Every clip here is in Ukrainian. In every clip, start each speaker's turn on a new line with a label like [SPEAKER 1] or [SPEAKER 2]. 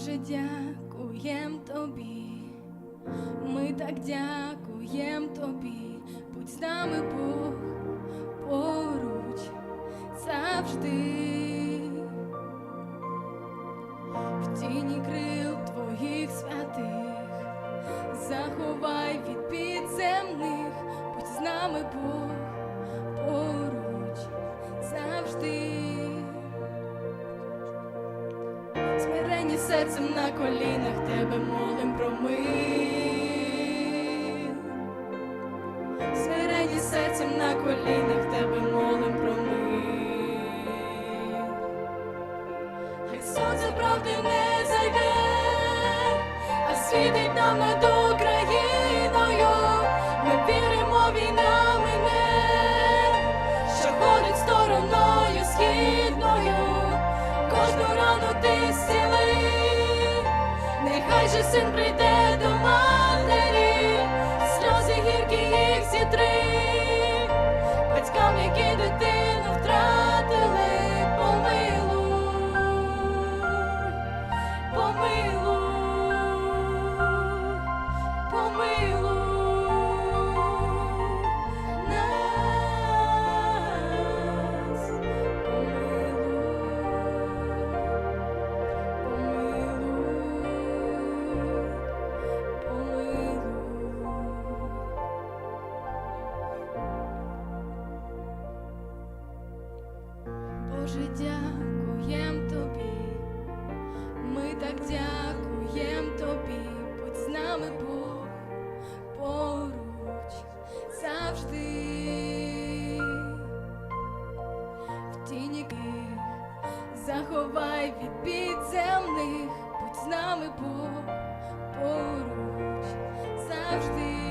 [SPEAKER 1] Боже, дякуєм тобі, ми так дякуєм тобі, будь з нами Бог поруч завжди. В тіні крил твоїх святих, заховай від підземних, будь з нами Бог Смирені серцем на колінах тебе молим про мир. Смирені серцем на колінах тебе молим про мир. Хай сонце правди не зайде, а світить нам над Україною. Ми віримо, війна що ходить стороною східною. Кожну рану ти зціли, нехай же син прийде Боже, дякуєм тобі, ми так дякуєм тобі, будь з нами Бог поруч завжди. В тіні заховай від підземних, будь з нами Бог поруч завжди.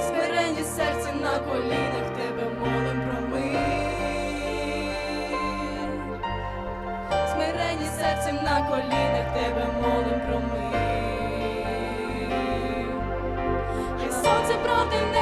[SPEAKER 1] Смирені серцем на колінах сонце правди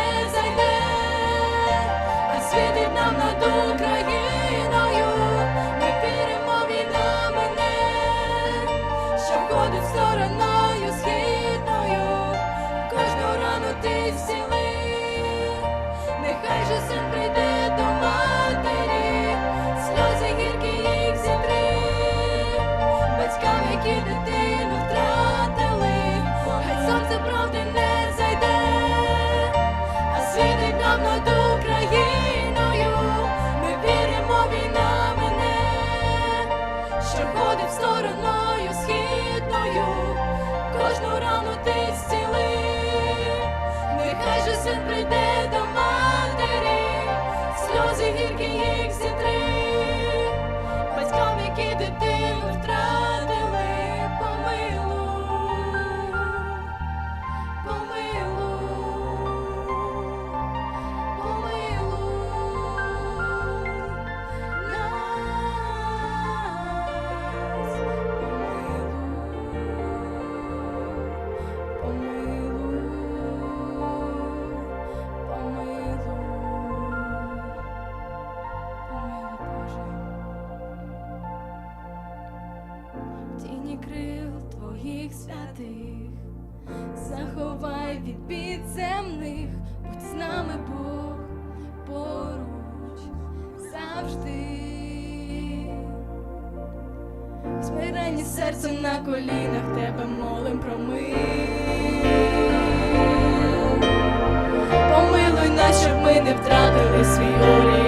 [SPEAKER 1] від підземних, будь з нами Бог поруч завжди. Смирені серцем на колінах тебе молим про мир. Помилуй нас, щоб ми не втратили свій орієнтир.